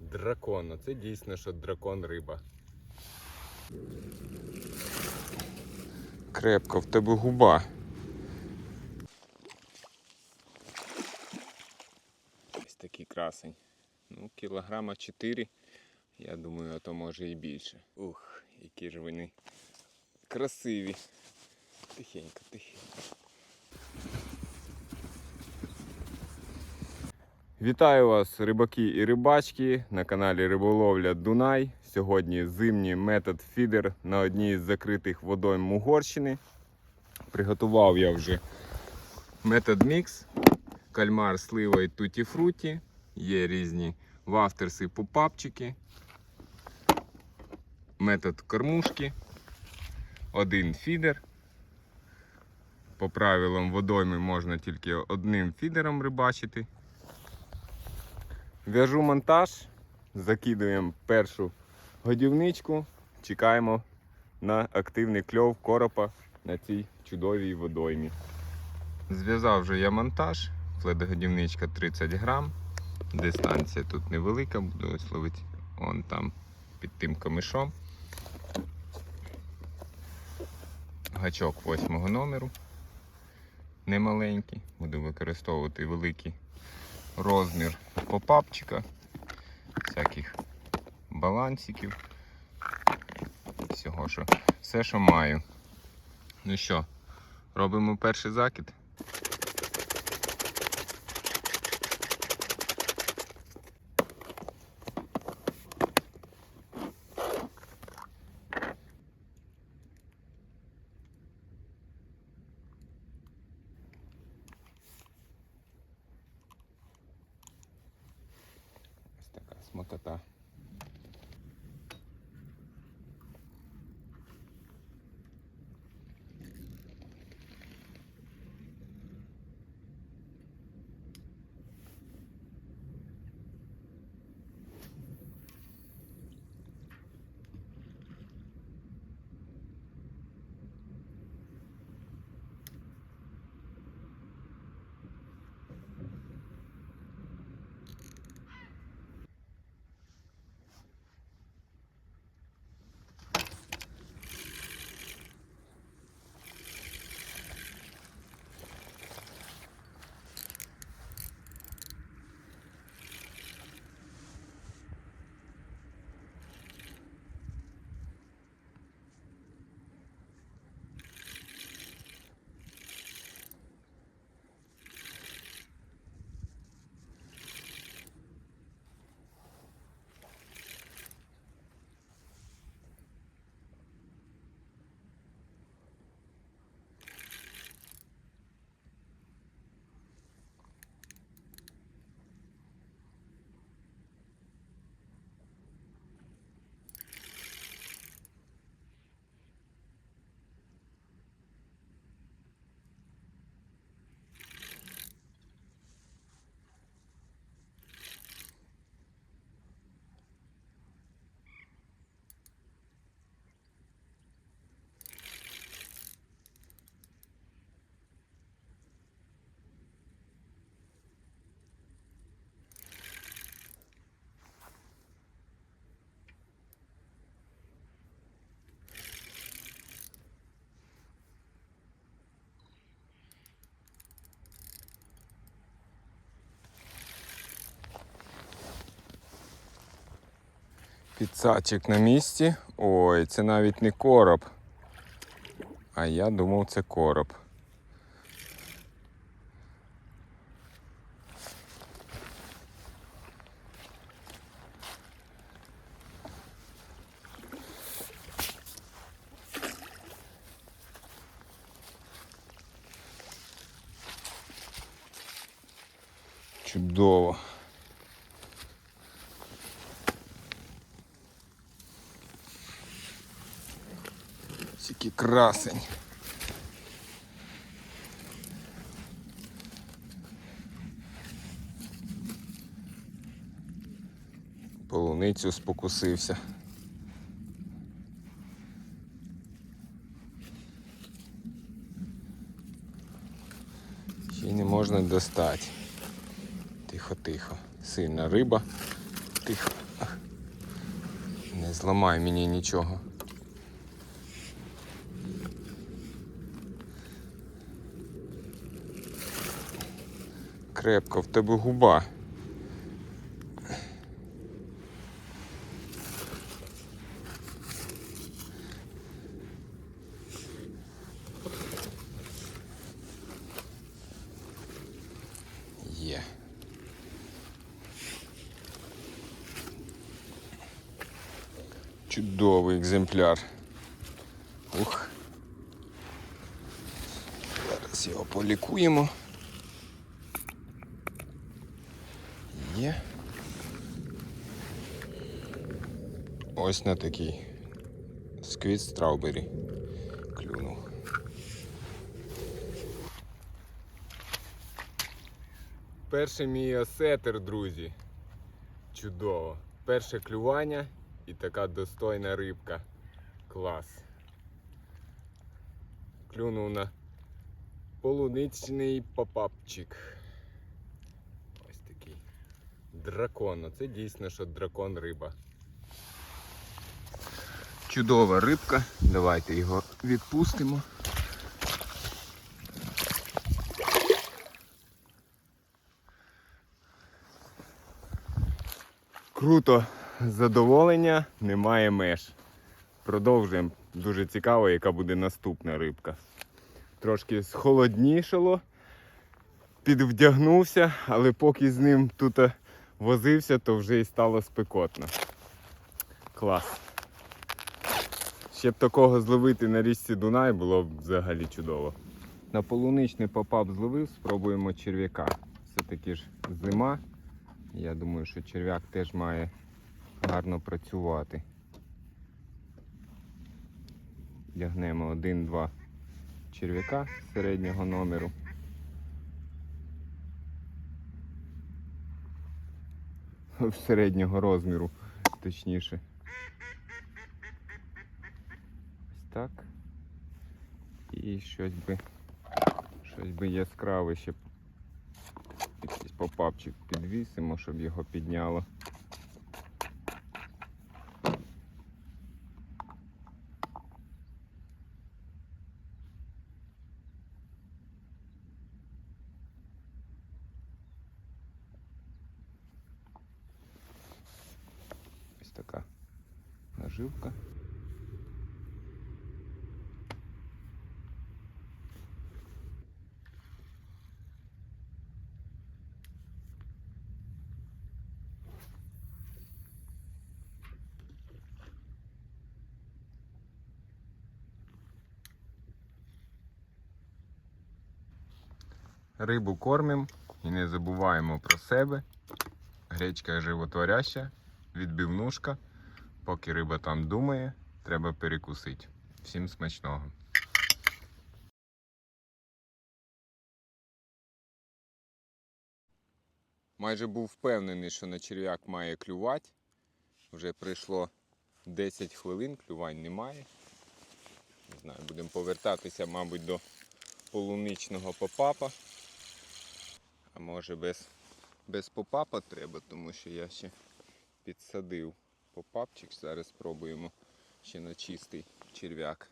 дракон. Оце дійсно, що дракон риба. Крепко в тебе губа. Ось такий красень. Ну, кілограма 4. Я думаю, а то може і більше. Ух, які ж вони красиві. Тихенько, тихенько. Вітаю вас, рибаки і рибачки, на каналі Риболовля Дунай. Сьогодні зимній метод фідер на одній з закритих водойм Угорщини. Приготував я вже метод мікс, кальмар, слива і туті фруті. Є різні вафтерси, попапчики. Метод кормушки. Один фідер. По правилам водойми можна тільки одним фідером рибачити. В'яжу монтаж, закидуємо першу годівничку, чекаємо на активний кльов коропа на цій чудовій водоймі. Зв'язав вже я монтаж, флет-годівничка 30 грам. Дистанція тут невелика, буду ось ловити он там під тим камишом. Гачок 8 номеру. Немаленький, буду використовувати великий розмір попапчика, всяких балансиків, всього, що все, що маю. Ну що, робимо перший закид. Ось Підсачик на місці. Ой, це навіть не короб. А я думав, це короб. Чудово. Тільки красень. Полуницю спокусився. Ще не можна достати. Тихо, тихо. Сильна риба. Тихо. Не зламай мені нічого. Крепко в тебе губа. Чудовий екземпляр. Ух. Зараз його полікуємо. Є. Ось на такий сквіт страубері клюнув. Перший мій осетер, друзі. Чудово. Перше клювання і така достойна рибка. Клас. Клюнув на полуничний попапчик. Дракон. Оце дійсно, що дракон риба. Чудова рибка. Давайте його відпустимо. Круто, задоволення, немає меж. Продовжуємо. Дуже цікаво, яка буде наступна рибка. Трошки схолоднішало, підвдягнувся, але поки з ним тут е, возився, то вже і стало спекотно. Клас. Ще б такого зловити на річці Дунай було б взагалі чудово. На полуничний попап зловив, спробуємо черв'яка. Все-таки ж зима. Я думаю, що черв'як теж має гарно працювати. Вдягнемо один-два черв'яка середнього номеру. Середнього розміру, точніше. Ось так. І щось би, щось би яскраве ще якийсь попапчик підвісимо, щоб його підняло. Ось така наживка. Рибу кормимо і не забуваємо про себе. Гречка животворяща, відбивнушка. Поки риба там думає, треба перекусити. Всім смачного. Майже був впевнений, що на черв'як має клювати. Вже пройшло 10 хвилин, клювань немає. Не знаю, будемо повертатися, мабуть, до полуничного попапа. А може без, без попапа треба, тому що я ще підсадив попапчик. Зараз спробуємо ще на чистий черв'як.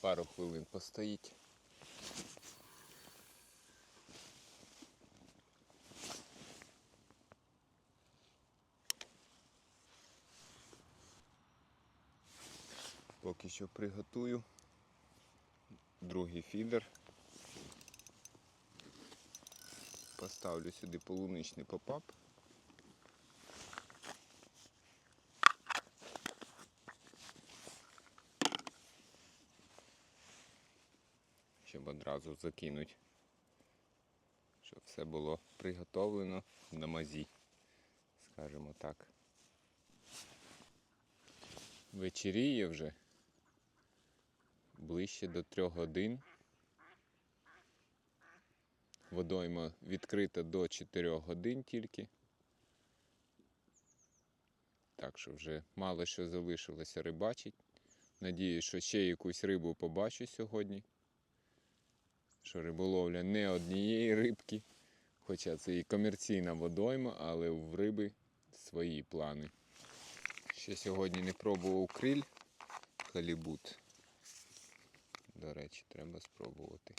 Пару хвилин постоїть. Поки що приготую другий фідер. Поставлю сюди полуничний попап. Щоб одразу закинуть, щоб все було приготовлено на мазі, скажімо так. Вечеріє вже ближче до трьох годин. Водойма відкрита до 4 годин тільки. так що вже мало що залишилося рибачить. Надіюсь, що ще якусь рибу побачу сьогодні. Що риболовля не однієї рибки. Хоча це і комерційна водойма, але в риби свої плани. Ще сьогодні не пробував криль халібут. До речі, треба спробувати.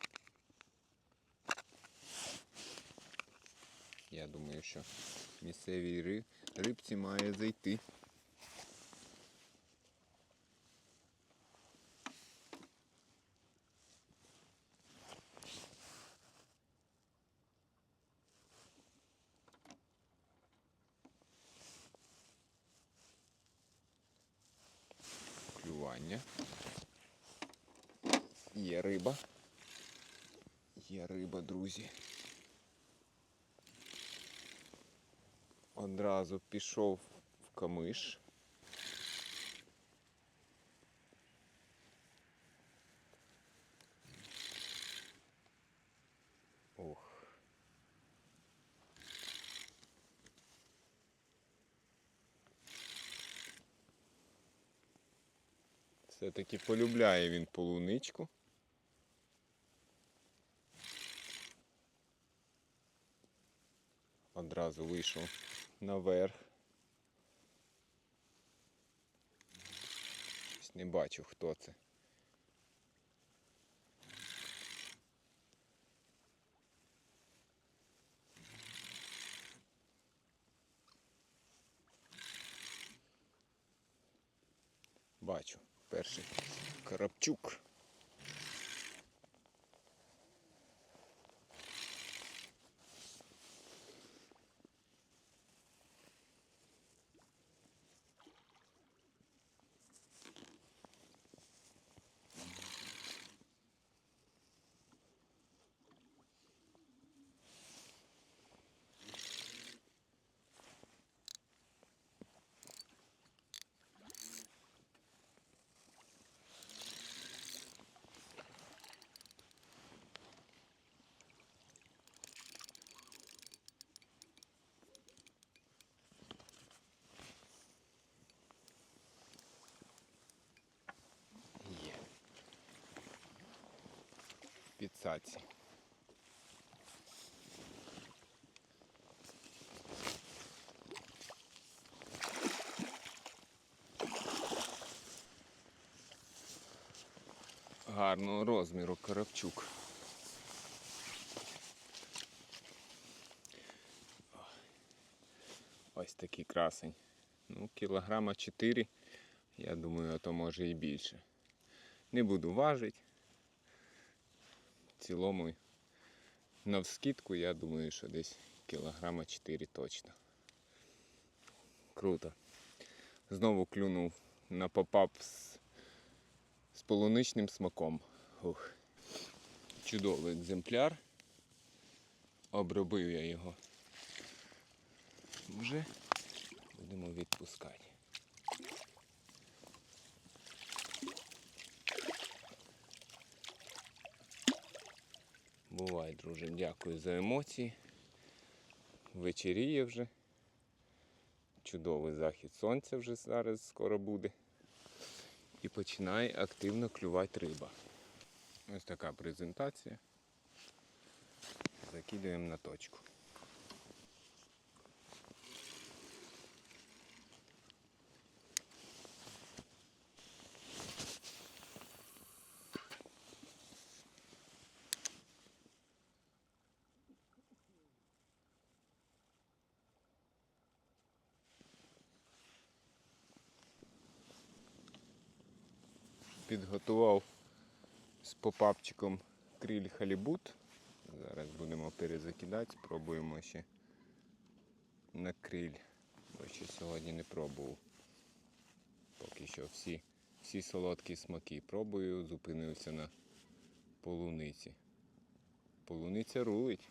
Я думаю, що місцевій ри- рибці має зайти. Клювання. Є риба. Є риба, друзі. Одразу пішов в камиш. Ох. Все-таки полюбляє він полуничку. Одразу вийшов наверх. Не бачу, хто це. Бачу, перший Карапчук. Є. Підсаці. Гарного розміру карапчук. Ось такий красень. Ну, кілограма 4, я думаю, а то може і більше. Не буду важити. Цілому, навскидку, я думаю, що десь кілограма 4 точно. Круто. Знову клюнув на попап з, з полуничним смаком. Ух. Чудовий екземпляр. Обробив я його. Вже будемо відпускати. Бувай, друже, дякую за емоції. Вечеріє вже. Чудовий захід сонця вже зараз скоро буде. І починає активно клювати риба. Ось така презентація. Закидуємо на точку. Підготував з попапчиком криль халібут. Зараз будемо перезакидати, спробуємо ще на криль, бо ще сьогодні не пробував. Поки що всі, всі солодкі смаки пробую, зупинився на полуниці. Полуниця рулить.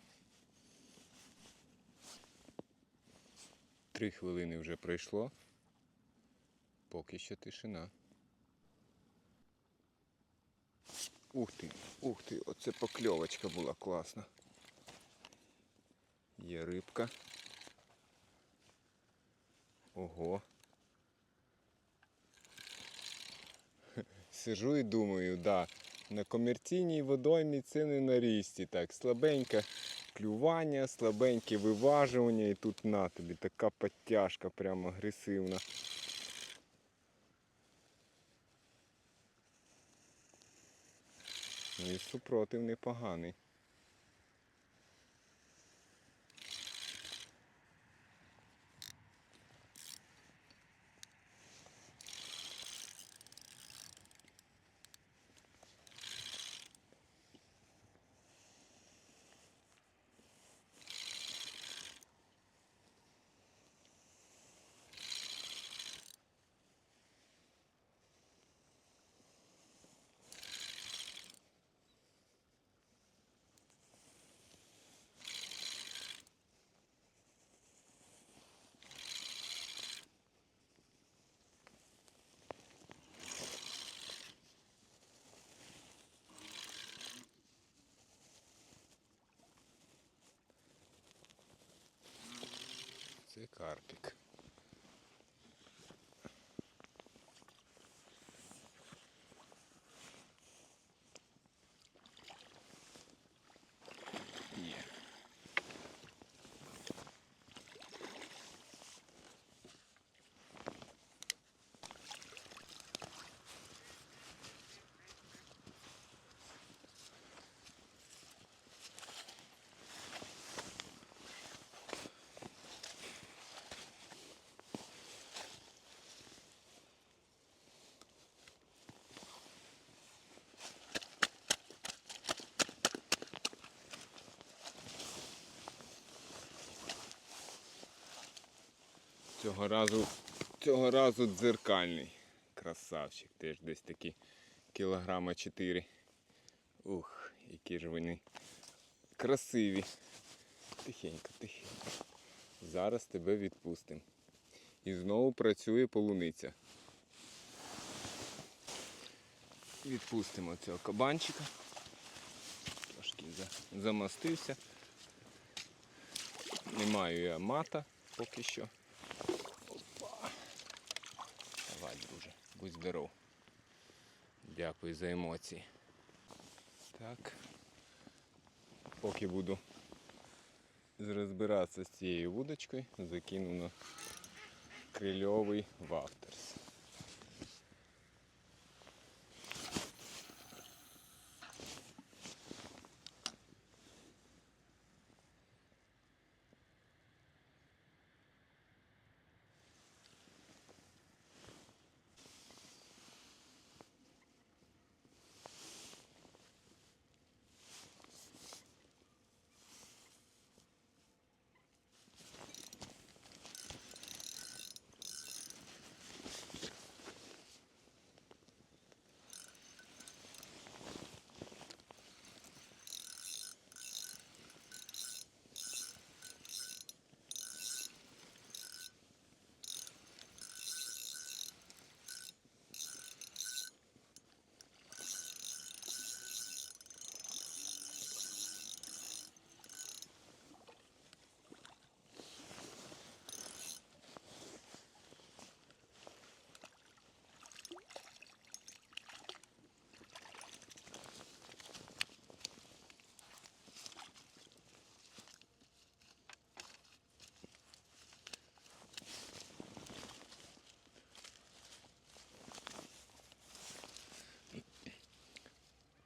Три хвилини вже пройшло. Поки що тишина. Ух ти, ух ти, оце покльовочка була класна. Є рибка. Ого. Сижу і думаю, да, на комерційній водоймі це не на рісті. Так, слабеньке клювання, слабеньке виважування і тут на тобі така підтяжка прямо агресивна. Супротив непоганий. Це карпік. Є. Цього разу, цього разу дзеркальний красавчик. Теж десь такі кілограма 4. Ух, які ж вони красиві. Тихенько, тихенько. Зараз тебе відпустимо. І знову працює полуниця. Відпустимо цього кабанчика. Трошки за- замастився. Не маю я мата поки що. Будь здоров. Дякую за емоції. Так. Поки буду розбиратися з цією вудочкою, закину на крильовий вафтерс.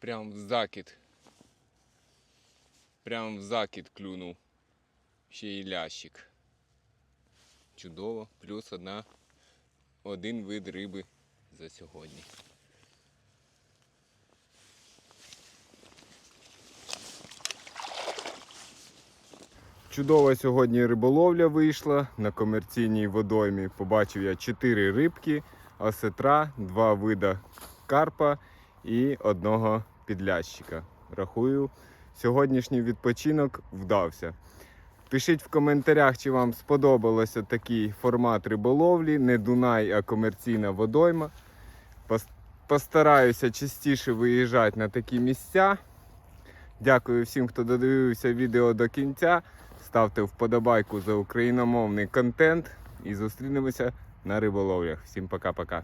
Прям в закид. Прям в закид клюнув. Ще й лящик. Чудово. Плюс одна, один вид риби за сьогодні. Чудова сьогодні риболовля вийшла на комерційній водоймі. Побачив я 4 рибки, осетра, два вида карпа і одного підлящика. Рахую, сьогоднішній відпочинок вдався. Пишіть в коментарях, чи вам сподобався такий формат риболовлі, не Дунай, а комерційна водойма. Постараюся частіше виїжджати на такі місця. Дякую всім, хто додивився відео до кінця. Ставте вподобайку за україномовний контент і зустрінемося на риболовлях. Всім пока-пока.